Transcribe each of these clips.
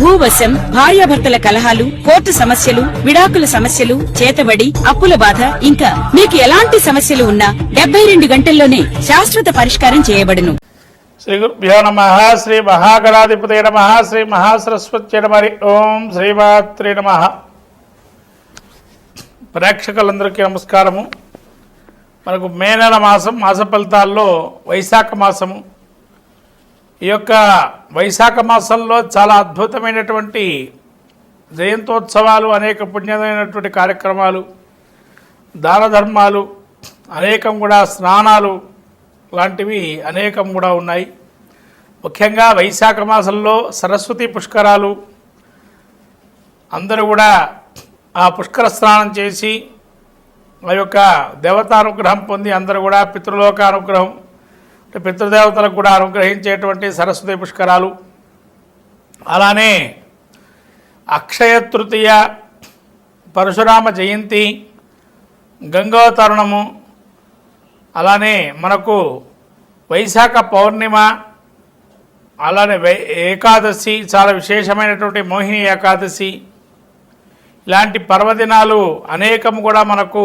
భూవశం భార్యాభర్తల కలహాలు కోర్టు సమస్యలు విడాకుల సమస్యలు చేతబడి అప్పుల బాధ ఇంకా మీకు ఎలాంటి సమస్యలు ఉన్నా డెబ్బై రెండు గంటల్లోనే శాశ్వత పరిష్కారం చేయబడును. శ్రీ గురుభ్యో నమ శ్రీ మహాగణాధిపతి నమ శ్రీ మహాసరస్వతి నమ ఓం శ్రీమాత్రి నమ. ప్రేక్షకులందరికీ నమస్కారము. మనకు మే నెల మాసం మాస ఫలితాల్లో వైశాఖ మాసము. ఈ యొక్క వైశాఖ మాసంలో చాలా అద్భుతమైనటువంటి జయంతోత్సవాలు అనేక పుణ్యమైనటువంటి కార్యక్రమాలు దాన ధర్మాలు అనేకం కూడా స్నానాలు లాంటివి అనేకం కూడా ఉన్నాయి. ముఖ్యంగా వైశాఖ మాసంలో సరస్వతి పుష్కరాలు అందరూ కూడా ఆ పుష్కర స్నానం చేసి ఆ యొక్క దేవతానుగ్రహం పొంది అందరూ కూడా పితృలోక అనుగ్రహం అంటే పితృదేవతలకు కూడా అనుగ్రహించేటువంటి సరస్వతి పుష్కరాలు. అలానే అక్షయ తృతీయ పరశురామ జయంతి గంగోతరుణము అలానే మనకు వైశాఖ పౌర్ణిమ అలానే వై ఏకాదశి చాలా విశేషమైనటువంటి మోహిని ఏకాదశి. ఇలాంటి పర్వదినాలు అనేకం కూడా మనకు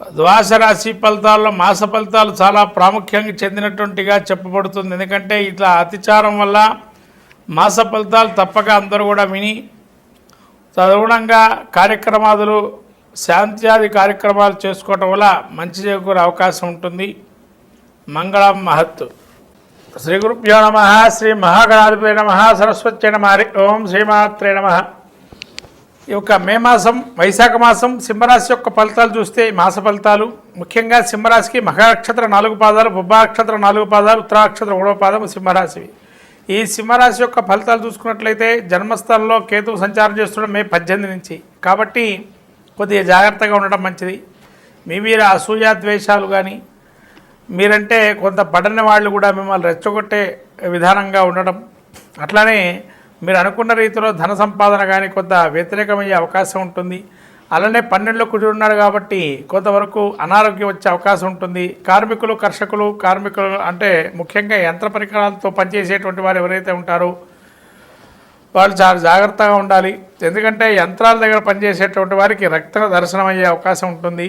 ద్వాస రాశి ఫలితాల్లో మాస ఫలితాలు చాలా ప్రాముఖ్యంగా చెందినటువంటిగా చెప్పబడుతుంది. ఎందుకంటే ఇట్లా అతిచారం వల్ల మాస ఫలితాలు తప్పక అందరూ కూడా విని తదుగుణంగా కార్యక్రమాదులు శాంత్యాది కార్యక్రమాలు చేసుకోవటం వల్ల మంచి చేకూరే అవకాశం ఉంటుంది. మంగళం మహత్తు. శ్రీ గురుభ్యో నమ శ్రీ మహాగణాధిపతి నమ సరస్వతి నమ హరి ఓం శ్రీమాత్రే నమ. ఈ యొక్క మే మాసం వైశాఖ మాసం సింహరాశి యొక్క ఫలితాలు చూస్తే మాస ఫలితాలు ముఖ్యంగా సింహరాశికి మహానక్షత్ర నాలుగు పాదాలు బొబ్బానక్షత్ర నాలుగు పాదాలు ఉత్తరాక్షత్ర మూడవ పాదం సింహరాశివి. ఈ సింహరాశి యొక్క ఫలితాలు చూసుకున్నట్లయితే జన్మస్థలంలో కేతువు సంచారం చేస్తుండడం మే పద్దెనిమిది నుంచి. కాబట్టి కొద్దిగా జాగ్రత్తగా ఉండడం మంచిది. మీ మీరు అసూయ ద్వేషాలు కానీ మీరంటే కొంత పడని వాళ్ళు కూడా మిమ్మల్ని రెచ్చగొట్టే విధానంగా ఉండడం అట్లానే మీరు అనుకున్న రీతిలో ధన సంపాదన కానీ కొంత వ్యతిరేకమయ్యే అవకాశం ఉంటుంది. అలానే పన్నెండులో కుదిరి ఉన్నాడు కాబట్టి కొంతవరకు అనారోగ్యం వచ్చే అవకాశం ఉంటుంది. కార్మికులు కర్షకులు కార్మికులు అంటే ముఖ్యంగా యంత్ర పరికరాలతో పనిచేసేటువంటి వారు ఎవరైతే ఉంటారో వాళ్ళు చాలా జాగ్రత్తగా ఉండాలి. ఎందుకంటే యంత్రాల దగ్గర పనిచేసేటువంటి వారికి రక్త దర్శనం అయ్యే అవకాశం ఉంటుంది.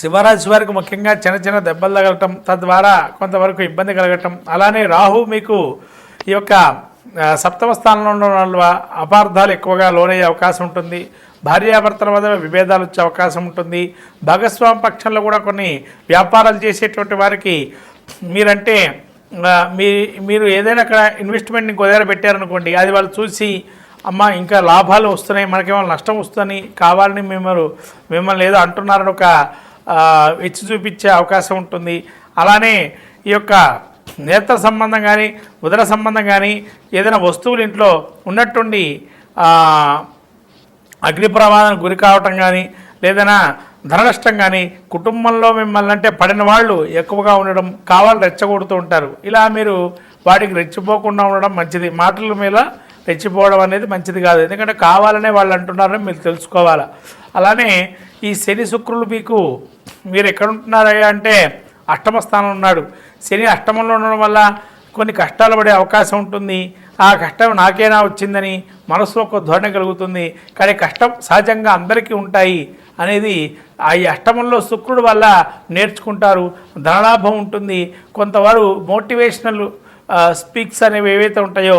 శివరాశి వారికి ముఖ్యంగా చిన్న చిన్న దెబ్బలు తగలటం తద్వారా కొంతవరకు ఇబ్బంది కలగటం. అలానే రాహు మీకు ఈ యొక్క సప్తమ స్థానంలో ఉండడం వల్ల అపార్థాలు ఎక్కువగా లోనయ్యే అవకాశం ఉంటుంది. భార్యాభర్తల మధ్య విభేదాలు వచ్చే అవకాశం ఉంటుంది. భాగస్వామి పక్షంలో కూడా కొన్ని వ్యాపారాలు చేసేటువంటి వారికి మీరంటే మీ మీరు ఏదైనా అక్కడ ఇన్వెస్ట్మెంట్ ఇంకో దగ్గర పెట్టారనుకోండి అది వాళ్ళు చూసి అమ్మ ఇంకా లాభాలు వస్తున్నాయి మనకేమో నష్టం వస్తుందని కావాలని మిమ్మల్ని మిమ్మల్ని ఏదో అంటున్నారని ఒక ఆ, ఎత్తి చూపించే అవకాశం ఉంటుంది. అలానే ఈ యొక్క నేత్ర సంబంధం కానీ ఉదర సంబంధం కానీ ఏదైనా వస్తువులు ఇంట్లో ఉన్నట్టుండి అగ్ని ప్రమాదానికి గురి కావటం కానీ లేదైనా ధననష్టం కానీ కుటుంబంలో మిమ్మల్ని అంటే పడిన వాళ్ళు ఎక్కువగా ఉండడం కావాలి రెచ్చగొడుతూ ఉంటారు. ఇలా మీరు వాటికి రెచ్చిపోకుండా ఉండడం మంచిది. మాటల మీద రెచ్చిపోవడం అనేది మంచిది కాదు. ఎందుకంటే కావాలనే వాళ్ళు అంటున్నారని మీరు తెలుసుకోవాలి. అలానే ఈ శని శుక్రులు మీకు మీరు ఎక్కడ ఉంటున్నారయ్యా అంటే అష్టమ స్థానం ఉన్నాడు. శని అష్టమంలో ఉండడం వల్ల కొన్ని కష్టాలు పడే అవకాశం ఉంటుంది. ఆ కష్టం నాకేనా వచ్చిందని మనసులో ఒక ధోరణి కలుగుతుంది. కానీ కష్టం సహజంగా అందరికీ ఉంటాయి అనేది ఆ అష్టమంలో శుక్రుడు వల్ల నేర్చుకుంటారు. ధనలాభం ఉంటుంది. కొంతవారు మోటివేషనల్ స్పీక్స్ అనేవి ఏవైతే ఉంటాయో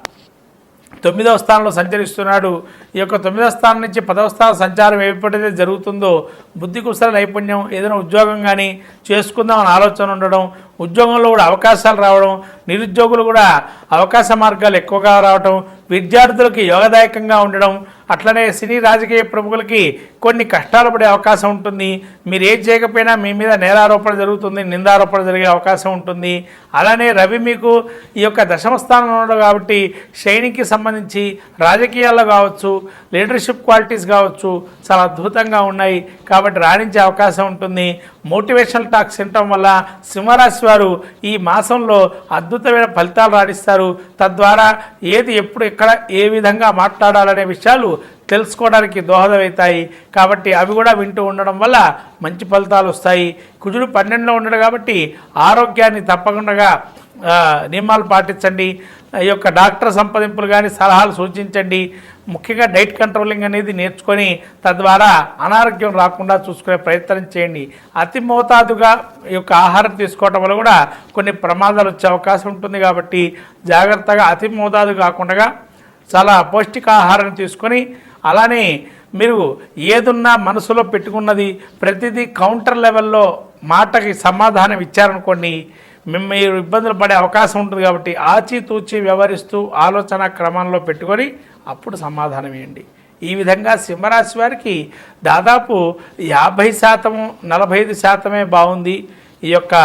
తొమ్మిదవ స్థానంలో సంచరిస్తున్నాడు. ఈ యొక్క తొమ్మిదవ స్థానం నుంచి పదవ స్థానం సంచారం ఎప్పుడైతే జరుగుతుందో బుద్ధి కుశల నైపుణ్యం ఏదైనా ఉద్యోగం కానీ చేసుకుందామని ఆలోచన ఉండడం ఉద్యోగంలో కూడా అవకాశాలు రావడం నిరుద్యోగులు కూడా అవకాశ మార్గాలు ఎక్కువగా రావడం విద్యార్థులకి యోగదాయకంగా ఉండడం అట్లనే సినీ రాజకీయ ప్రముఖులకి కొన్ని కష్టాలు పడే అవకాశం ఉంటుంది. మీరు ఏం చేయకపోయినా మీ మీద నేరారోపణ జరుగుతుంది నిందారోపణ జరిగే అవకాశం ఉంటుంది. అలానే రవి మీకు ఈ యొక్క దశమ స్థానంలో ఉన్నాడు కాబట్టి షైనింగ్కి సంబంధించి రాజకీయాల్లో కావచ్చు లీడర్షిప్ క్వాలిటీస్ కావచ్చు చాలా అద్భుతంగా ఉన్నాయి. కాబట్టి రాణించే అవకాశం ఉంటుంది. మోటివేషనల్ టాక్స్ వినటం వల్ల సింహరాశి వారు ఈ మాసంలో అద్భుతమైన ఫలితాలు రాణిస్తారు. తద్వారా ఏది ఎప్పుడు ఎక్కడ ఏ విధంగా మాట్లాడాలనే విషయాలు తెలుసుకోవడానికి దోహదమవుతాయి. కాబట్టి అవి కూడా వింటూ ఉండడం వల్ల మంచి ఫలితాలు వస్తాయి. కుజుడు పన్నెండులో ఉండడు కాబట్టి ఆరోగ్యాన్ని తప్పకుండా నియమాలు పాటించండి. ఈ యొక్క డాక్టర్ సంప్రదింపులు కానీ సలహాలు సూచించండి. ముఖ్యంగా డైట్ కంట్రోలింగ్ అనేది నేర్చుకొని తద్వారా అనారోగ్యం రాకుండా చూసుకునే ప్రయత్నం చేయండి. అతి మోతాదుగా ఈ యొక్క ఆహారం తీసుకోవటం వల్ల కూడా కొన్ని ప్రమాదాలు వచ్చే అవకాశం ఉంటుంది కాబట్టి జాగ్రత్తగా అతి మోతాదు కాకుండా చాలా పౌష్టికాహారం తీసుకొని అలానే మీరు ఏదున్నా మనసులో పెట్టుకున్నది ప్రతిదీ కౌంటర్ లెవెల్లో మాటకి సమాధానం ఇచ్చారనుకోండి మీరు ఇబ్బందులు పడే అవకాశం ఉంటుంది కాబట్టి ఆచితూచి వ్యవహరిస్తూ ఆలోచన క్రమంలో పెట్టుకొని అప్పుడు సమాధానం ఇవ్వండి. ఈ విధంగా సింహరాశి వారికి దాదాపు యాభై శాతము నలభై ఐదు శాతమే బాగుంది. ఈ యొక్క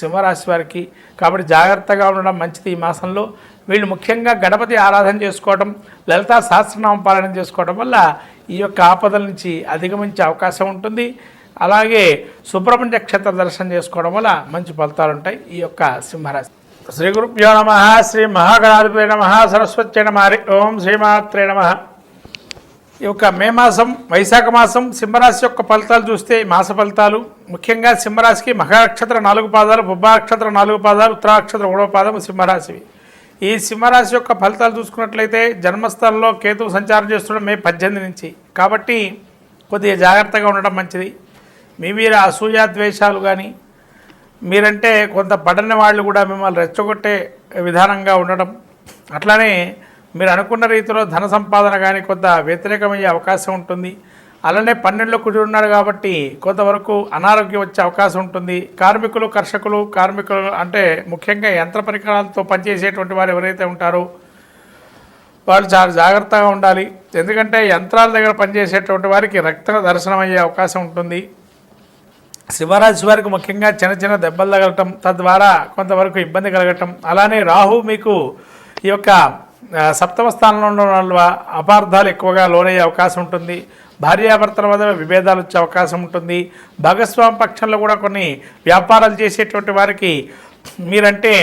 సింహరాశి వారికి. కాబట్టి జాగ్రత్తగా ఉండడం మంచిది ఈ మాసంలో. వీళ్ళు ముఖ్యంగా గణపతి ఆరాధన చేసుకోవడం లలితా సహస్రనామ పాలన చేసుకోవడం వల్ల ఈ యొక్క ఆపదల నుంచి అధిగమించే అవకాశం ఉంటుంది. అలాగే సుబ్రహ్మణ్య క్షేత్ర దర్శనం చేసుకోవడం వల్ల మంచి ఫలితాలు ఉంటాయి ఈ యొక్క సింహరాశి. శ్రీ గురుభ్యో నమ శ్రీ మహాగణాధిపతి నమ సరస్వతి నమ హరి ఓం శ్రీమాత్రే నమ. ఈ యొక్క మే మాసం వైశాఖ మాసం సింహరాశి యొక్క ఫలితాలు చూస్తే మాస ఫలితాలు ముఖ్యంగా సింహరాశికి మహానక్షత్ర నాలుగు పాదాలు బుబ్బాక్షత్ర నాలుగు పాదాలు ఉత్తరాక్షత్ర మూడవ పాదం సింహరాశివి. ఈ సింహరాశి యొక్క ఫలితాలు చూసుకున్నట్లయితే జన్మస్థలంలో కేతువు సంచారం చేస్తుండడం మే పద్దెనిమిది నుంచి. కాబట్టి కొద్దిగా జాగ్రత్తగా ఉండడం మంచిది. మీ మీద అసూయ ద్వేషాలు కానీ మీరంటే కొంత పడని వాళ్ళు కూడా మిమ్మల్ని రెచ్చగొట్టే విధానంగా ఉండడం అట్లానే మీరు అనుకున్న రీతిలో ధన సంపాదన కానీ కొంత వ్యతిరేకమయ్యే అవకాశం ఉంటుంది. అలానే పన్నెండులో కుడి ఉన్నాడు కాబట్టి కొంతవరకు అనారోగ్యం వచ్చే అవకాశం ఉంటుంది. కార్మికులు కర్షకులు కార్మికులు అంటే ముఖ్యంగా యంత్ర పరికరాలతో పనిచేసేటువంటి వారు ఎవరైతే ఉంటారో వాళ్ళు చాలా జాగ్రత్తగా ఉండాలి. ఎందుకంటే యంత్రాల దగ్గర పనిచేసేటువంటి వారికి రక్త దర్శనం అయ్యే అవకాశం ఉంటుంది. శివరాశి వారికి ముఖ్యంగా చిన్న చిన్న దెబ్బలు తగలటం తద్వారా కొంతవరకు ఇబ్బంది కలగటం. అలానే రాహు మీకు ఈ యొక్క సప్తమ స్థానంలో ఉండడం వల్ల అపార్థాలు ఎక్కువగా లోనయ్యే అవకాశం ఉంటుంది. భార్యాభర్తల మధ్య విభేదాలు వచ్చే అవకాశం ఉంటుంది. భాగస్వామి పక్షంలో కూడా కొన్ని వ్యాపారాలు చేసేటువంటి వారికి మీరంటే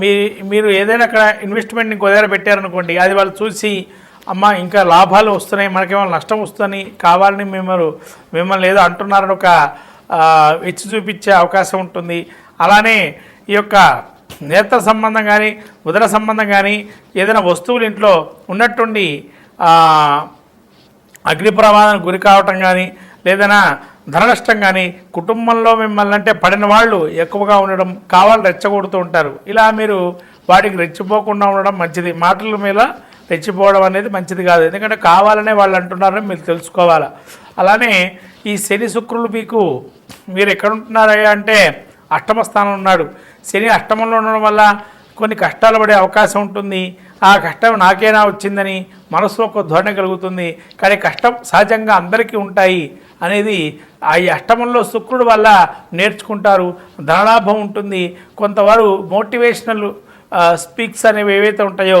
మీ మీరు ఏదైనా అక్కడ ఇన్వెస్ట్మెంట్ ఇంకో దగ్గర పెట్టారనుకోండి అది వాళ్ళు చూసి అమ్మ ఇంకా లాభాలు వస్తున్నాయి మనకేమో నష్టం వస్తుందని కావాలని మిమ్మల్ని మిమ్మల్ని ఏదో అంటున్నారని ఒక ఆ, చూపించే అవకాశం ఉంటుంది. అలానే ఈ యొక్క నేత్ర సంబంధం కానీ ఉదర సంబంధం కానీ ఏదైనా వస్తువులు ఇంట్లో ఉన్నట్టుండి అగ్ని ప్రమాదానికి గురి కావటం కానీ లేదైనా ధన నష్టం కానీ కుటుంబంలో మిమ్మల్ని అంటే పడిన వాళ్ళు ఎక్కువగా ఉండడం కావాలి రెచ్చగొడుతూ ఉంటారు. ఇలా మీరు వాటికి రెచ్చిపోకుండా ఉండడం మంచిది. మాటల మీద రెచ్చిపోవడం అనేది మంచిది కాదు. ఎందుకంటే కావాలనే వాళ్ళు అంటున్నారని మీరు తెలుసుకోవాలి. అలానే ఈ శని శుక్రులు మీకు మీరు ఎక్కడ ఉంటున్నారయ్యా అంటే అష్టమ స్థానం ఉన్నాడు. శని అష్టమంలో ఉండడం వల్ల కొన్ని కష్టాలు పడే అవకాశం ఉంటుంది. ఆ కష్టం నాకేనా వచ్చిందని మనసులో ఒక ధోరణి కలుగుతుంది. కానీ కష్టం సహజంగా అందరికీ ఉంటాయి అనేది ఆ అష్టమంలో శుక్రుడు వల్ల నేర్చుకుంటారు. ధనలాభం ఉంటుంది. కొంతవారు మోటివేషనల్ స్పీక్స్ అనేవి ఏవైతే ఉంటాయో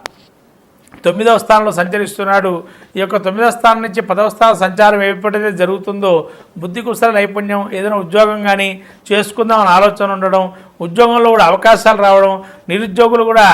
తొమ్మిదవ స్థానంలో సంచరిస్తున్నాడు ఈ యొక్క తొమ్మిదవ స్థానం నుంచి పదవ స్థానం సంచారం ఎప్పుడైతే జరుగుతుందో బుద్ధి కుశల నైపుణ్యం ఏదైనా ఉద్యోగం కానీ చేసుకుందామని ఆలోచన ఉండడం ఉద్యోగంలో కూడా అవకాశాలు రావడం నిరుద్యోగులు కూడా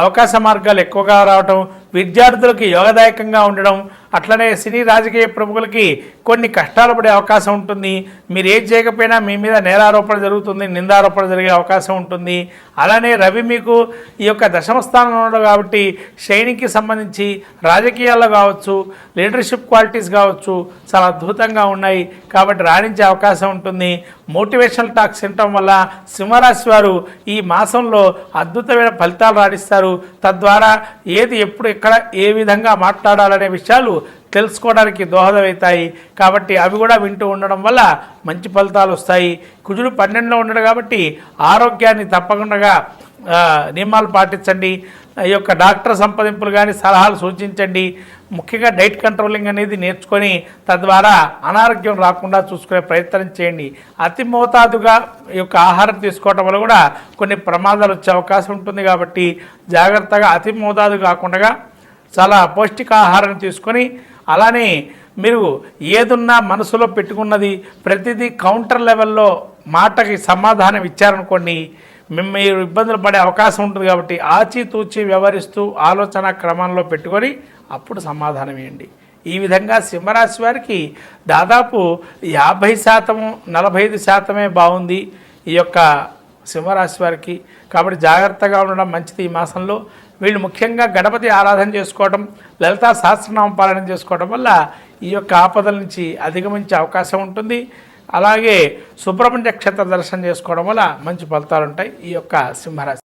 అవకాశ మార్గాలు ఎక్కువగా రావడం విద్యార్థులకి యోగదాయకంగా ఉండడం అట్లనే సినీ రాజకీయ ప్రముఖులకి కొన్ని కష్టాలు పడే అవకాశం ఉంటుంది. మీరు ఏం చేయకపోయినా మీ మీద నేరారోపణ జరుగుతుంది నిందారోపణ జరిగే అవకాశం ఉంటుంది. అలానే రవి మీకు ఈ యొక్క దశమ స్థానంలో కాబట్టి శైనికి సంబంధించి రాజకీయాల్లో కావచ్చు లీడర్షిప్ క్వాలిటీస్ కావచ్చు చాలా అద్భుతంగా ఉన్నాయి కాబట్టి రాణించే అవకాశం ఉంటుంది. మోటివేషనల్ టాక్స్ వినటం వల్ల సింహరాశి వారు ఈ మాసంలో అద్భుతమైన ఫలితాలు రాణిస్తారు. తద్వారా ఏది ఎప్పుడు ఎక్కడ ఏ విధంగా మాట్లాడాలనే విషయాలు తెలుసుకోవడానికి దోహదమవుతాయి. కాబట్టి అవి కూడా వింటూ ఉండడం వల్ల మంచి ఫలితాలు వస్తాయి. కుజుడు పన్నెండులో ఉండడు కాబట్టి ఆరోగ్యాన్ని తప్పకుండా నియమాలు పాటించండి. ఈ యొక్క డాక్టర్ సంప్రదింపులు కానీ సలహాలు సూచించండి. ముఖ్యంగా డైట్ కంట్రోలింగ్ అనేది నేర్చుకొని తద్వారా అనారోగ్యం రాకుండా చూసుకునే ప్రయత్నం చేయండి. అతి మోతాదుగా ఈ యొక్క ఆహారం తీసుకోవటం వల్ల కూడా కొన్ని ప్రమాదాలు వచ్చే అవకాశం ఉంటుంది కాబట్టి జాగ్రత్తగా అతి మోతాదు కాకుండా చాలా పౌష్టికాహారం తీసుకొని అలానే మీరు ఏదున్నా మనసులో పెట్టుకున్నది ప్రతిదీ కౌంటర్ లెవెల్లో మాటకి సమాధానం ఇచ్చారనుకోండి మీరు ఇబ్బందులు పడే అవకాశం ఉంటుంది కాబట్టి ఆచితూచి వ్యవహరిస్తూ ఆలోచన క్రమంలో పెట్టుకొని అప్పుడు సమాధానం ఇవ్వండి. ఈ విధంగా సింహరాశి వారికి దాదాపు యాభై శాతము నలభై ఐదు శాతమే బాగుంది ఈ యొక్క సింహరాశి వారికి. కాబట్టి జాగ్రత్తగా ఉండడం మంచిది ఈ మాసంలో. వీళ్ళు ముఖ్యంగా గణపతి ఆరాధన చేసుకోవడం లలితా సహస్రనామ పాలన చేసుకోవడం వల్ల ఈ యొక్క ఆపదల నుంచి అధిగమించే అవకాశం ఉంటుంది. అలాగే సుబ్రహ్మణ్య క్షేత్ర దర్శనం చేసుకోవడం వల్ల మంచి ఫలితాలు ఉంటాయి ఈ యొక్క సింహరాశి